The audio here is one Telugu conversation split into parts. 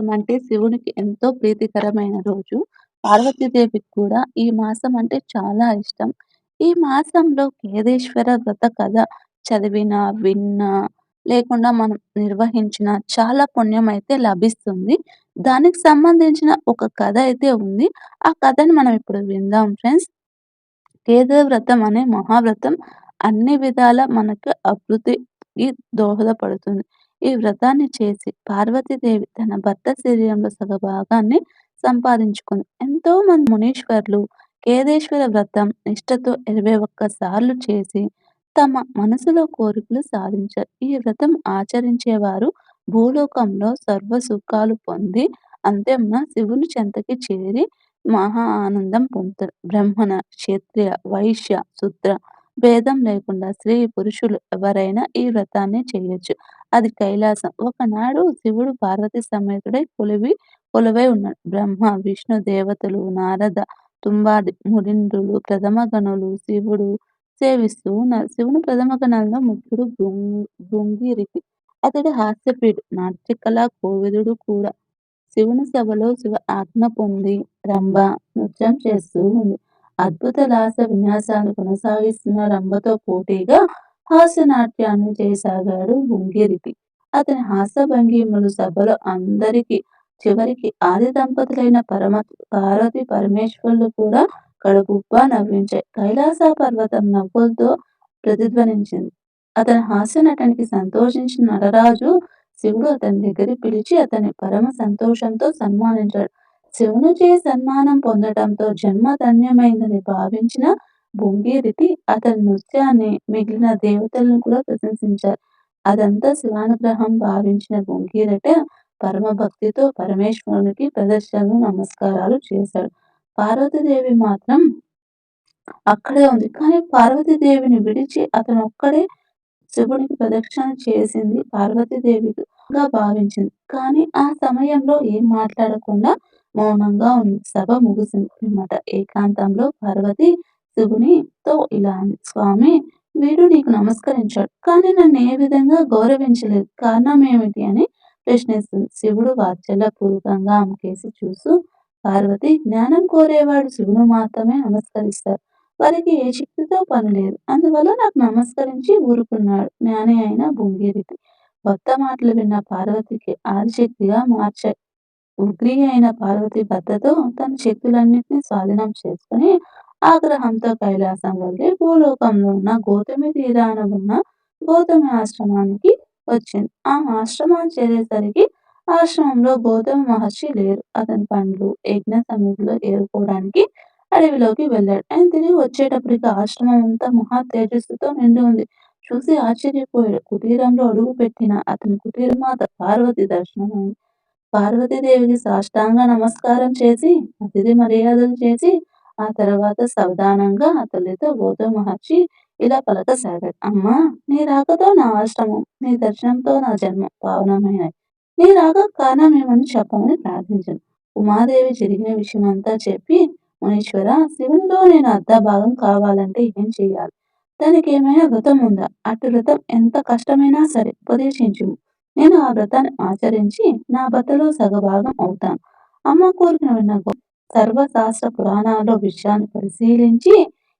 మాసం అంటే శివునికి ఎంతో ప్రీతికరమైన రోజు. పార్వతీదేవికి కూడా ఈ మాసం అంటే చాలా ఇష్టం. ఈ మాసంలో కేదేశ్వర వ్రత కథ చదివినా, విన్నా, లేకుండా మనం నిర్వహించిన చాలా పుణ్యం అయితే లభిస్తుంది. దానికి సంబంధించిన ఒక కథ అయితే ఉంది. ఆ కథని మనం ఇప్పుడు విందాం ఫ్రెండ్స్. కేదార వ్రతం అనే మహావ్రతం అన్ని విధాల మనకు అభివృద్ధికి దోహదపడుతుంది. ఈ వ్రతాన్ని చేసి పార్వతీదేవి తన భర్త శరీరంలో సగభాగాన్ని సంపాదించుకుంది. ఎంతో మంది మునీశ్వరులు కేదారేశ్వర వ్రతం నిష్ఠతో 21 సార్లు చేసి తమ మనసులో కోరికలు సాధించారు. ఈ వ్రతం ఆచరించేవారు భూలోకంలో సర్వ సుఖాలు పొంది అంత్యమున శివుని చెంతకి చేరి మహా ఆనందం పొందుతారు. బ్రాహ్మణ, క్షత్రియ, వైశ్య, శూద్ర భేదం లేకుండా స్త్రీ, పురుషులు ఎవరైనా ఈ వ్రతాన్ని చేయొచ్చు. అది కైలాసం. ఒకనాడు శివుడు పార్వతీ సమేతుడై కొలివి కొలువై ఉన్నాడు. బ్రహ్మ, విష్ణు దేవతలు, నారద, తుంబాది మునీంద్రులు, ప్రథమ గణులు శివుడు సేవిస్తూ ఉన్నారు. శివుని ప్రథమ గణాల్లో ముఖ్యుడు భృంగిరికి అతడు హాస్యపీడు నాట్యకళ కోవిదుడు కూడా. శివుని సభలో శివ ఆజ్ఞ పొంది రంభ నృత్యం చేస్తూ ఉంది. అద్భుత లాస్య విన్యాసాలు కొనసాగిస్తున్న రంభతో పోటీగా హాస్యనాట్యాన్ని చేయసాగాడు ముంగిరిపి అతని హాస్య భంగిమలు సభలో అందరికి చివరికి ఆది దంపతులైన పరమ పార్వతి పరమేశ్వరులు కూడా కడుపుబ్బా నవ్వించాయి. కైలాస పర్వతం నవ్వులతో ప్రతిధ్వనించింది. అతని హాస్య నటనికి సంతోషించిన నటరాజు శివుడు అతని దగ్గరికి పిలిచి అతని పరమ సంతోషంతో సన్మానించాడు. శివునిచే సన్మానం పొందటంతో జన్మ ధన్యమైందని భావించిన భుంగీరితి అతని నృత్యాన్ని మిగిలిన దేవతలను కూడా ప్రశంసించారు. అదంతా శివానుగ్రహం భావించిన భుంగీరట పరమ భక్తితో పరమేశ్వరునికి ప్రదర్శనలు నమస్కారాలు చేశాడు. పార్వతీదేవి మాత్రం అక్కడే ఉంది. కానీ పార్వతీదేవిని విడిచి అతను ఒక్కడే శివుడికి ప్రదక్షిణ చేసింది పార్వతీదేవిగా భావించింది. కానీ ఆ సమయంలో ఏం మాట్లాడకుండా మౌనంగా ఉంది. సభ ముగిసింది అనమాట ఏకాంతంలో పార్వతి శివునితో ఇలా అంది. స్వామి వీడు నీకు నమస్కరించాడు. కానీ నన్ను ఏ విధంగా గౌరవించలేదు. కారణం ఏమిటి అని ప్రశ్నిస్తుంది. శివుడు వాత్సల్య పూర్వకంగా కేసి చూస్తూ పార్వతి జ్ఞానం కోరేవాడు శివును మాత్రమే నమస్కరిస్తారు. వారికి ఏ శక్తితో పనిలేదు. అందువల్ల నాకు నమస్కరించి ఊరుకున్నాడు జ్ఞాని అయిన భృంగిరిటి. భర్త మాటలు విన్న పార్వతికి ఆదిశక్తిగా మార్చాయి. ఉగ్రి అయిన పార్వతి భర్తతో తన శక్తులన్నింటినీ స్వాధీనం చేసుకుని ఆగ్రహంతో కైలాసం వదిలి భూలోకంలో ఉన్న గౌతమి తీరాన ఉన్న గౌతమి ఆశ్రమానికి వచ్చింది. ఆ ఆశ్రమాన్ని చేరేసరికి ఆశ్రమంలో గౌతమ మహర్షి లేరు. అతని పండ్లు యజ్ఞ సమితిలో ఏరుకోవడానికి అడవిలోకి వెళ్ళాడు. ఆయన తిరిగి వచ్చేటప్పటికి ఆశ్రమం అంతా మహా తేజస్సుతో నిండి ఉంది. చూసి ఆశ్చర్యపోయాడు. కుటీరంలో అడుగు పెట్టిన అతని కుటీరమాత పార్వతి దర్శనం పార్వతీదేవికి సాష్టాంగ నమస్కారం చేసి అతిథి మర్యాదలు చేసి ఆ తర్వాత సావధానంగా తల్లితో గౌతమ మహర్షి ఇలా పలకసాగాడు. అమ్మా! నీ రాకతో నా ఆశ్రమం, నీ దర్శనంతో నా జన్మ పావనమైన నీ రాకకు కారణమేమని చెప్పమని ప్రార్థించాను. ఉమాదేవి జరిగిన విషయమంతా చెప్పి మునీశ్వరా! శివునిలో నేను అర్ధభాగం కావాలంటే ఏం చేయాలి దానికి ఏమైనా వ్రతం ఉందా? అటు వ్రతం ఎంత కష్టమైనా సరే ఉపదేశించు నేను ఆ వ్రతాన్ని ఆచరించి నా భర్తలో సగభాగం అవుతాను. అమ్మ కోరికను విన్న సర్వశాస్త్ర పురాణాల్లో విషయాన్ని పరిశీలించి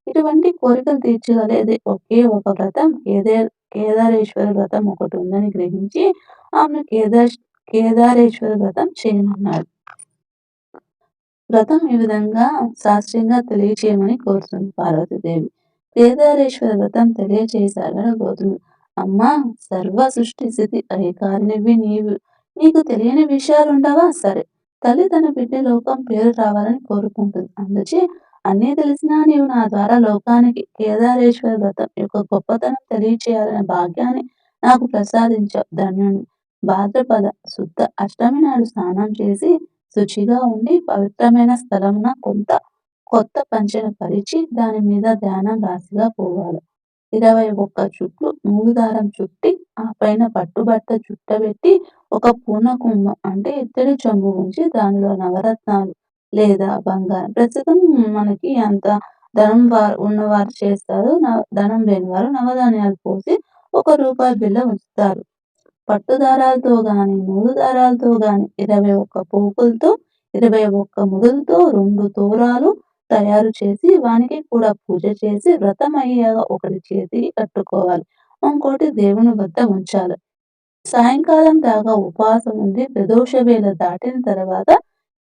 ఇటువంటి కోరికలు తీర్చగలిగేది ఒకే ఒక వ్రతం కేదార కేదారేశ్వర వ్రతం ఒకటి ఉందని గ్రహించి ఆమెను కేదార్ కేదారేశ్వర వ్రతం చేయనున్నాడు వ్రతం ఈ విధంగా శాస్త్రీయంగా తెలియచేయమని కోరుతుంది పార్వతీదేవి. కేదారేశ్వర వ్రతం తెలియచేయసాగాడు గౌతముడు. అమ్మా! సర్వ సృష్టి స్థితి అధికారినివి నీవు. నీకు తెలియని విషయాలు ఉండవా సరే! తల్లి తన బిడ్డ లోకం పేరు రావాలని కోరుకుంటుంది. అందుచే అన్నీ తెలిసినా నీవు నా ద్వారా లోకానికి కేదారేశ్వర వ్రతం యొక్క గొప్పతనం తెలియచేయాలనే భాగ్యాన్ని నాకు ప్రసాదించావు. ధన్యుని భాద్రపద శుద్ధ అష్టమి నాడు స్నానం చేసి శుచిగా ఉండి పవిత్రమైన స్థలమున కొంత కొత్త పంచెను పరిచి దాని మీద ధ్యానం రాశిగా పోవాలి. ఇరవై ఒక్క చుట్లు నూలు దారం చుట్టి ఆ పైన పట్టుబట్ట చుట్టబెట్టి ఒక పూర్ణకుంభం అంటే ఇత్తడి చెంబు ఉంచి దానిలో నవరత్నాలు లేదా బంగారం. ప్రస్తుతం మనకి అంత ధనం వారు ఉన్నవారు చేస్తారు. ధనం లేని వారు నవధాన్యాలు పోసి ఒక రూపాయి బిళ్ళ ఉంచుతారు. పట్టు దారాలతో గాని, నూలు దారాలతో గాని ఇరవై ఒక్క పోకులతో ఇరవై ఒక్క ముడులతో రెండు తోరాలు తయారు చేసి వానికి కూడా పూజ చేసి వ్రతం అయ్యాక ఒకటి చేతికి కట్టుకోవాలి. ఇంకోటి దేవుని వద్ద ఉంచాలి. సాయంకాలం దాకా ఉపవాసం ఉండి ప్రదోష వేళ దాటిన తర్వాత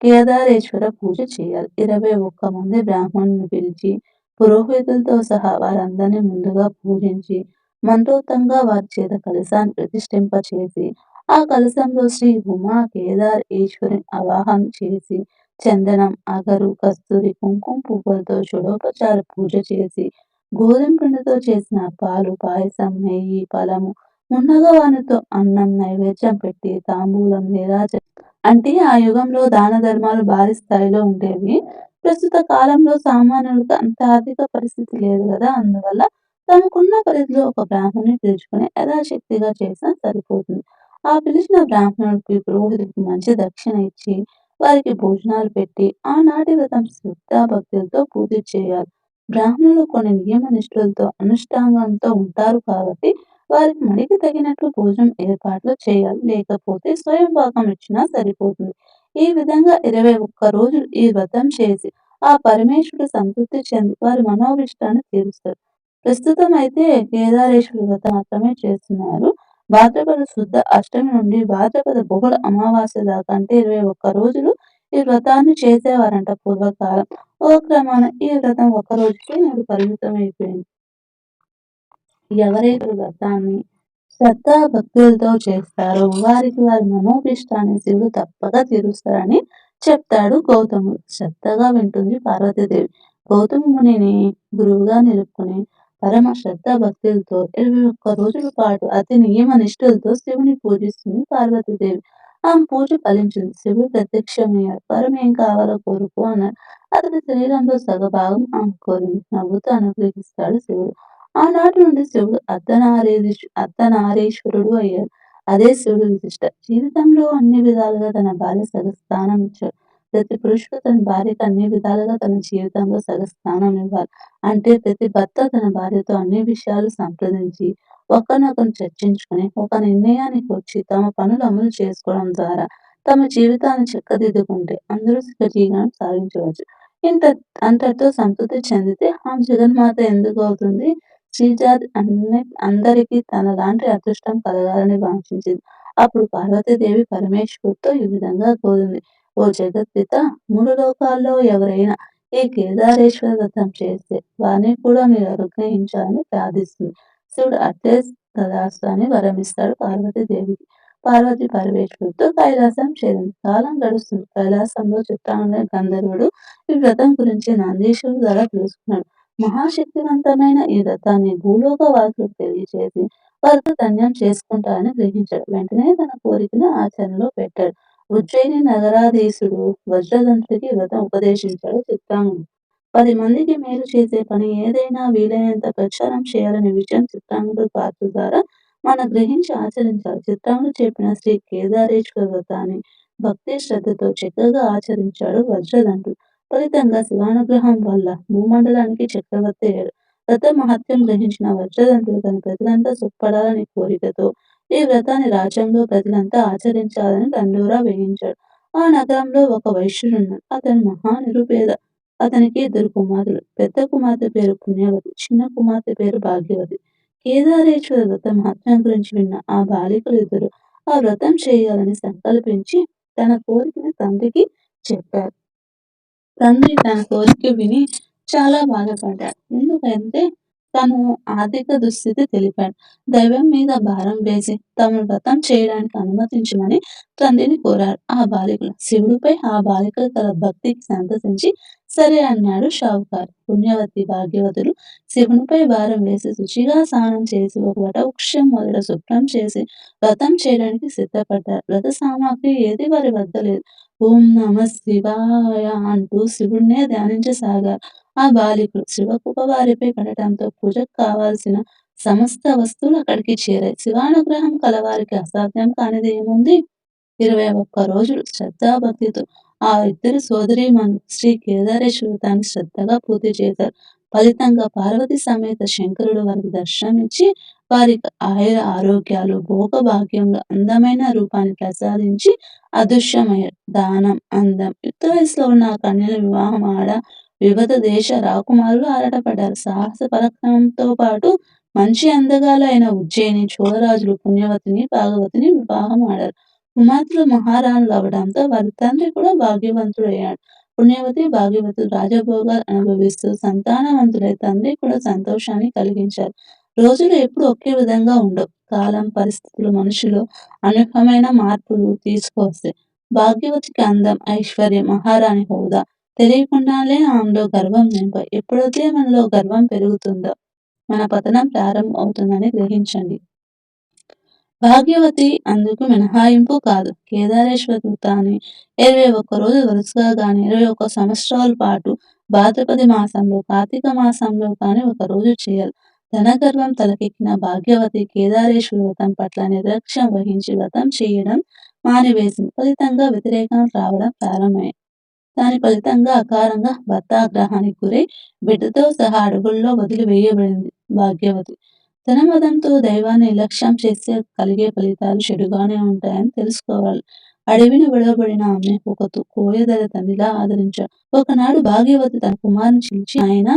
కేదారేశ్వర పూజ చేయాలి. 21 మంది బ్రాహ్మణుని పిలిచి పురోహితులతో సహా వారందరినీ ముందుగా పూజించి మంతోతంగా వారి చేత కలశాన్ని ప్రతిష్ఠింపచేసి ఆ కలశంలో శ్రీ ఉమా కేదార్ ఈశ్వరుని అవాహం చేసి చందనం, అగరు, కస్తూరి, కుంకుమ పువ్వులతో షోడోపచార పూజ చేసి గోధుమ పిండితో చేసిన పాలు, పాయసం, నెయ్యి, ఫలము, మున్నగవానితో అన్నం నైవేద్యం పెట్టి తాంబూలం నిరాజ అంటే ఆ యుగంలో దాన ధర్మాలు భారీ స్థాయిలో ఉండేవి. ప్రస్తుత కాలంలో సామాన్యులకు అంత ఆర్థిక పరిస్థితి లేదు కదా అందువల్ల తమకున్న పరిధిలో ఒక బ్రాహ్మణుని పిలుచుకొని యథాశక్తిగా చేసినా సరిపోతుంది. ఆ పిలిచిన బ్రాహ్మణుడికి పురోహితుడికి మంచి దక్షిణ ఇచ్చి వారికి భోజనాలు పెట్టి ఆనాటి వ్రతం శ్రద్ధాభక్తులతో పూర్తి చేయాలి. బ్రాహ్మణులు కొన్ని నియమ నిష్ఠలతో అనుష్ఠానంతో ఉంటారు కాబట్టి వారికి మడికి తగినట్లు భోజనం ఏర్పాట్లు చేయాలి. లేకపోతే స్వయం పాకం ఇచ్చినా సరిపోతుంది. ఈ విధంగా 21 రోజులు ఈ వ్రతం చేసి ఆ పరమేశ్వరుడు సంతృప్తి చెంది వారి మనోభీష్టాన్ని తీరుస్తారు ప్రస్తుతం అయితే కేదారేశ్వరి వ్రతం మాత్రమే చేస్తున్నారు. భాద్రపద శుద్ధ అష్టమి నుండి భాద్రపద బహుళ అమావాస్య దాకా అంటే 21 రోజులు ఈ వ్రతాన్ని చేసేవారంట పూర్వకాలం. ఓ క్రమాన ఈ వ్రతం ఒక్క రోజుకే పరిమితం అయిపోయింది ఎవరైతే వ్రతాన్ని శ్రద్ధ భక్తులతో చేస్తారో వారికి వారి మనోభిష్టాన్ని శివుడు తప్పక తీరుస్తారని చెప్తాడు గౌతముడు. శ్రద్ధగా వింటుంది పార్వతీదేవి. గౌతమ మునిని గురువుగా నిలుపుకుని పరమ శ్రద్దా భక్తులతో ఇరవై ఒక్క రోజుల పాటు అతి నియమ నిష్ఠలతో శివుని పూజిస్తుంది పార్వతీదేవి. ఆమె పూజ ఫలించింది. శివుడు ప్రత్యక్షమయ్యాడు. వరం ఏం కావాలో కోరుకో అన్నాడు. అతని శరీరంలో సగభాగం ఆమె కోరింది. నవ్వుతూ అనుగ్రహిస్తాడు శివుడు. ఆనాటి నుండి శివుడు అర్ధనారీ అర్ధనారీశ్వరుడు అయ్యాడు. అదే శివుడు విశిష్ట. జీవితంలో అన్ని విధాలుగా తన భార్య సగస్థానం ఇచ్చాడు. ప్రతి పురుషుడు తన భార్యకు అన్ని విధాలుగా తన జీవితంలో సగస్థానం ఇవ్వాలి. అంటే ప్రతి భర్త తన భార్యతో అన్ని విషయాలు సంప్రదించి ఒకరినొకరు చర్చించుకొని ఒక నిర్ణయానికి వచ్చి తమ పనులు అమలు చేసుకోవడం ద్వారా తమ జీవితాన్ని చక్కదిద్దుకుంటే అందరూ సుఖజీవనం సాగించవచ్చు. ఇంత అంతటితో సంతృప్తి చెందితే ఆ జగన్మాత ఎందుకు అవుతుంది? శ్రీజాతి అన్ని అందరికీ తనలాంటి అదృష్టం కలగాలని వాంఛించింది. అప్పుడు పార్వతీదేవి పరమేశ్వరుడితో ఈ విధంగా కోరింది. ఓ జగత్పిత మూడు లోకాల్లో ఎవరైనా ఈ కేదారేశ్వర వ్రతం చేస్తే వారిని కూడా మీరు అనుగ్రహించాలని ప్రార్థిస్తుంది. శివుడు అట్టే తదాస్తు వరమిస్తాడు పార్వతీదేవికి. పార్వతి పరమేశ్వరుడితో కైలాసం చేరింది. కాలం గడుస్తుంది. కైలాసంలో చిత్రాంగ గంధర్వుడు ఈ వ్రతం గురించి నందీశ్వరుడు ద్వారా తెలుసుకున్నాడు. మహాశక్తివంతమైన ఈ వ్రతాన్ని భూలోక వాసులకు తెలియజేసి వారితో ధన్యం చేసుకుంటారని గ్రహించాడు. వెంటనే తన కోరికను ఆచరణలో పెట్టాడు. ఉజ్జయిని నగరాధీశుడు వజ్రదంతుడికి వ్రతం ఉపదేశించాడు చిత్రాంగం పది మందికి మేలు చేసే పని ఏదైనా వీలైనంత ప్రచారం చేయాలనే విషయం చిత్రాంగుడు పాత్ర ద్వారా మనం గ్రహించి ఆచరించాలి. చిత్రాంగుడు చెప్పిన శ్రీ కేదారేశ్వర వ్రతాన్ని భక్తి శ్రద్ధతో చక్కగా ఆచరించాడు వజ్రదంతుడు. ఫలితంగా శివానుగ్రహం వల్ల భూమండలానికి చక్రవర్తి అయ్యాడు. వ్రత మహత్యం గ్రహించిన వజ్రదంతుడు తన ప్రజలంతా సుఖపడాలని కోరికతో ఈ వ్రతాన్ని రాజ్యంలో ప్రజలంతా ఆచరించాలని దండోరా వేయించాడు. ఆ నగరంలో ఒక వైశ్యుడున్నాడు. అతను మహా నిరుపేద. అతనికి ఇద్దరు కుమారులు పెద్ద కుమార్తె పేరు పుణ్యవతి. చిన్న కుమార్తె పేరు భాగ్యవతి. కేదారేశ్వర వ్రత మహత్యం గురించి విన్న ఆ బాలికలు ఇద్దరు ఆ వ్రతం చేయాలని సంకల్పించి తన కోరికను తండ్రికి చెప్పారు. తండ్రి తన కోరిక విని చాలా బాధపడ్డాడు. ఎందుకంటే తను ఆర్థిక దుస్థితి తెలిపాడు. దైవం మీద భారం వేసి తమను వ్రతం చేయడానికి అనుమతించమని తండ్రిని కోరారు ఆ బాలికలు. శివుడిపై ఆ బాలికలు తన భక్తికి సంతసించి సరే అన్నాడు షావుకారు. పుణ్యవతి, భాగ్యవతులు శివునిపై భారం వేసి శుచిగా స్నానం చేసి ఒక వటవృక్షం మొదట శుభ్రం చేసి వ్రతం చేయడానికి సిద్ధపడ్డారు. వ్రత సామాగ్రి ఏది వారి వద్ద లేదు. ఓం నమ శివాయ అంటూ శివుడినే ధ్యానించసాగారు ఆ బాలికలు. శివకృప వారిపై పడటంతో పూజకు కావాల్సిన సమస్త వస్తువులు అక్కడికి చేరాయి. శివానుగ్రహం కలవారికి అసాధ్యం కానిది ఏముంది? ఇరవై ఒక్క రోజులు శ్రద్ధాభక్తితో ఆ ఇద్దరు సోదరీమణులు శ్రీ కేదారేశ్వరు తాను శ్రద్ధగా పూర్తి చేశారు. ఫలితంగా పార్వతి సమేత శంకరుడు వారికి దర్శనమిచ్చి వారికి ఆయుర ఆరోగ్యాలు, భోగ భాగ్యంలో అందమైన రూపాన్ని ప్రసాదించి అదృశ్యమయ్యాడు. దానం, అందం యుక్త వయసులో ఉన్న ఆ కన్యల వివాహం ఆడ వివిధ దేశ రాకుమారులు ఆరాటపడ్డారు. సాహస పరాక్రమంతో పాటు మంచి అందగాలు అయిన ఉజ్జయిని చోళరాజులు పుణ్యవతిని, భాగవతిని వివాహం ఆడారు. కుమార్తెలు మహారాణులు అవడంతో వారి తండ్రి కూడా భాగ్యవంతుడయ్యాడు. పుణ్యవతి, భాగ్యవతులు రాజభోగాలు అనుభవిస్తూ సంతానవంతుడై తండ్రి కూడా సంతోషాన్ని కలిగించారు. రోజులు ఎప్పుడు ఒకే విధంగా ఉండవు. కాలం, పరిస్థితులు మనుషులు అనేకమైన మార్పులు తీసుకువస్తాయి. భాగ్యవతికి అందం, ఐశ్వర్యం, మహారాణి హోదా తెలియకుండానే ఆమెలో గర్వం నింప ఎప్పుడైతే మనలో గర్వం పెరుగుతుందో మన పతనం ప్రారంభం అవుతుందని గ్రహించండి. భాగ్యవతి అందుకు మినహాయింపు కాదు. కేదారేశ్వరు తాను ఇరవై ఒక్క రోజు వరుసగా గాని, ఇరవై ఒక్క సంవత్సరాల పాటు భాద్రపది మాసంలో, కార్తీక మాసంలో కానీ ఒక రోజు చేయాలి. ధనగర్వం తలకెక్కిన భాగ్యవతి కేదారేశ్వర వ్రతం పట్ల నిర్లక్ష్యం వహించి వ్రతం చేయడం మానివేసింది. ఫలితంగా వ్యతిరేకం రావడం ప్రారంభమైంది. దాని ఫలితంగా అకారంగా భర్త ఆగ్రహానికి గురై బిడ్డతో సహా అడవుల్లో వదిలివేయబడింది భాగ్యవతి. ధనమదంతో దైవాన్ని నిర్లక్ష్యం చేస్తే కలిగే ఫలితాలు చెడుగానే ఉంటాయని తెలుసుకోవాలి. అడవిని విడవబడిన ఆమె ఒక కోయదల తండ్రిలా ఆదరించాడు. ఒకనాడు భాగ్యవతి తన కుమారుని చిలిచి ఆయన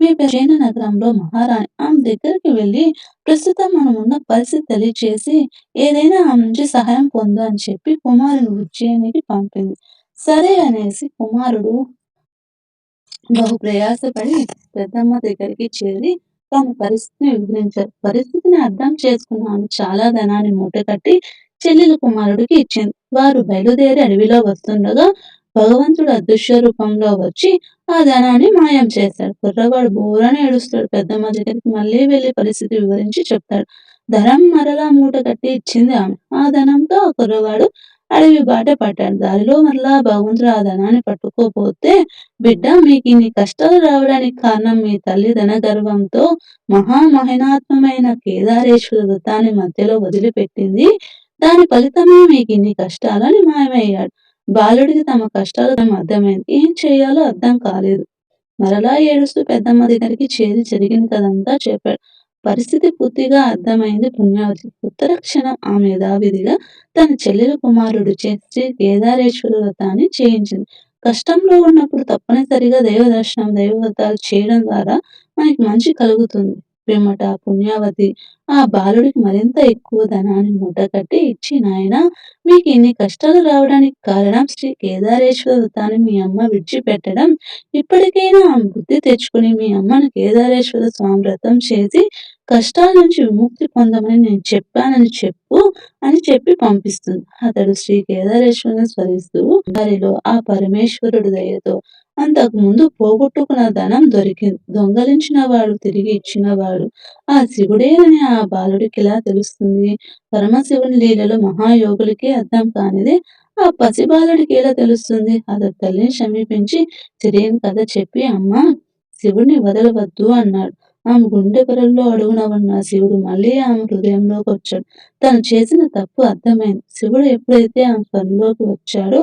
మీ ప్రజైన నగరంలో మహారాణి ఆమె దగ్గరికి వెళ్ళి ప్రస్తుతం మనం ఉన్న పరిస్థితి తెలియచేసి ఏదైనా ఆమె నుంచి సహాయం పొందు అని చెప్పి కుమారుని ఉజ్జయినికి పంపింది. సరే అనేసి కుమారుడు బహు ప్రయాసపడి పెద్దమ్మ దగ్గరికి చేరి తన పరిస్థితిని వివరించారు. పరిస్థితిని అర్థం చేసుకున్నాను చాలా ధనాన్ని మూటకట్టి చెల్లెల కుమారుడికి ఇచ్చింది. వారు బయలుదేరి అడవిలో వస్తుండగా భగవంతుడు అదృశ్య రూపంలో వచ్చి ఆ ధనాన్ని మాయం చేస్తాడు. కుర్రవాడు బోరని ఏడుస్తాడు. పెద్దమ్మ దగ్గరికి మళ్ళీ వెళ్ళి పరిస్థితి వివరించి చెప్తాడు. ధనం మరలా మూట కట్టి ఇచ్చింది ఆమె. ఆ ధనంతో ఆ కుర్రవాడు అడవి బాట పట్టాడు. దారిలో మరలా భగవంతుడు ధనాన్ని పట్టుకోపోతే బిడ్డ మీకు ఇన్ని కష్టాలు రావడానికి కారణం మీ తల్లి ధన గర్వంతో మహామహినాత్మమైన కేదారేశ్వర వృత్తాన్ని మధ్యలో వదిలిపెట్టింది. దాని ఫలితమే మీకు ఇన్ని కష్టాలని మాయమయ్యాడు. బాలుడికి తమ కష్టాలు అర్థమైంది. ఏం చేయాలో అర్థం కాలేదు. మరలా ఏడుస్తూ పెద్దమ్మ దగ్గరికి చేరి జరిగింది కదంతా చెప్పాడు. పరిస్థితి పూర్తిగా అర్థమైంది పుణ్యావతి ఉత్తర క్షణం ఆమె యథావిధిగా తన చెల్లెల కుమారుడు శ్రీ కేదారేశ్వర వ్రతాన్ని చేయించింది. కష్టంలో ఉన్నప్పుడు తప్పనిసరిగా దైవ దర్శనం, దైవవ్రతాలు చేయడం ద్వారా మనకి మంచి కలుగుతుంది. పిమ్మట పుణ్యావతి ఆ బాలుడికి మరింత ఎక్కువ ధనాన్ని మూటకట్టి ఇచ్చి నాయన మీకు ఇన్ని కష్టాలు రావడానికి కారణం శ్రీ కేదారేశ్వర వ్రతాన్ని మీ అమ్మ విడిచిపెట్టడం ఇప్పటికైనా ఆమె బుద్ధి తెచ్చుకుని మీ అమ్మను కేదారేశ్వర స్వామి వ్రతం చేసి కష్టాల నుంచి విముక్తి పొందమని నేను చెప్పానని చెప్పు అని చెప్పి పంపిస్తుంది. అతడు శ్రీ కేదారేశ్వరుని స్మరిస్తూ వారిలో ఆ పరమేశ్వరుడు దయతో అంతకు ముందు పోగొట్టుకున్న ధనం దొరికింది. దొంగలించిన వాడు తిరిగి ఇచ్చినవాడు ఆ శివుడేనని ఆ బాలుడికి ఎలా తెలుస్తుంది? పరమశివుని లీలలో మహాయోగులకి అర్థం కానిది ఆ పసిబాలుడికి ఎలా తెలుస్తుంది? అతడు తల్లిని సమీపించి తెలియని కథ చెప్పి అమ్మ శివుడిని వదలవద్దు అన్నాడు. ఆమె గుండె పొరల్లో అడుగున ఉన్న శివుడు మళ్ళీ ఆమె హృదయంలోకి వచ్చాడు. తను చేసిన తప్పు అర్థమైంది. శివుడు ఎప్పుడైతే ఆమె పనిలోకి వచ్చాడో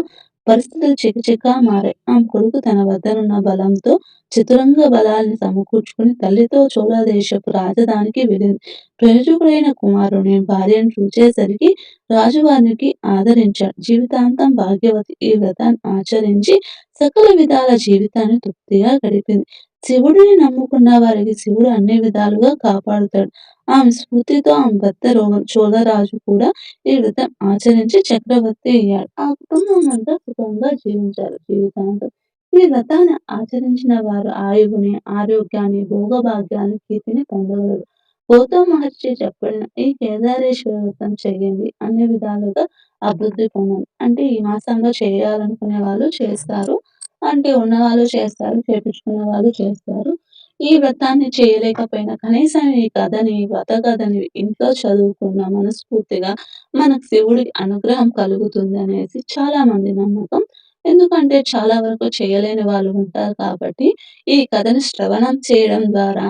పరిస్థితులు చికచికా మారాయి. ఆమె కొడుకు తన వద్దనున్న బలంతో చతురంగ బలాల్ని సమకూర్చుకుని తల్లితో చోళదేశపు రాజధానికి వెళ్ళింది. ప్రయోజకుడైన కుమారుని భార్యను చూచేసరికి రాజువారికి ఆదరించాడు. జీవితాంతం భాగ్యవతి ఈ వ్రతాన్ని ఆచరించి సకల విధాల జీవితాన్ని తృప్తిగా గడిపింది. శివుడిని నమ్ముకున్న వారికి శివుడు అన్ని విధాలుగా కాపాడుతాడు. ఆమె స్ఫూర్తితో ఆమె భర్త చోళరాజు కూడా ఈ వ్రతం ఆచరించి చక్రవర్తి అయ్యాడు. ఆ కుటుంబం అంతా సుఖంగా జీవించారు. జీవితాంతం ఈ వ్రతాన్ని ఆచరించిన వారు ఆయువుని ఆరోగ్యాన్ని భోగభాగ్యాన్ని కీర్తిని పొందగలరు. గౌతమ మహర్షి చెప్పిన ఈ కేదారేశ్వర వ్రతం చేయండి. అన్ని విధాలుగా అభివృద్ధి పొందండి. అంటే ఈ మాసంలో చేయాలనుకునే వాళ్ళు చేస్తారు. అంటే ఉన్నవాళ్ళు చేస్తారు చేపించుకున్న వాళ్ళు చేస్తారు. ఈ వ్రతాన్ని చేయలేకపోయినా కనీసం ఈ కథని వ్రత కథని ఇంట్లో చదువుకున్న మనస్ఫూర్తిగా మనకు శివుడి అనుగ్రహం కలుగుతుంది అనేసి చాలా మంది నమ్మకం. ఎందుకంటే చాలా వరకు చేయలేని వాళ్ళు ఉంటారు కాబట్టి ఈ కథని శ్రవణం చేయడం ద్వారా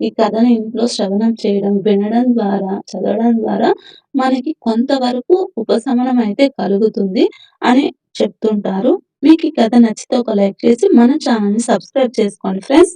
ఈ కథని ఇంట్లో శ్రవణం చేయడం వినడం ద్వారా చదవడం ద్వారా మనకి కొంతవరకు ఉపశమనం అయితే కలుగుతుంది అని చెప్తుంటారు. మీకు ఈ కథ నచ్చితే ఒక లైక్ చేసి మన ఛానల్ని సబ్స్క్రైబ్ చేసుకోండి ఫ్రెండ్స్.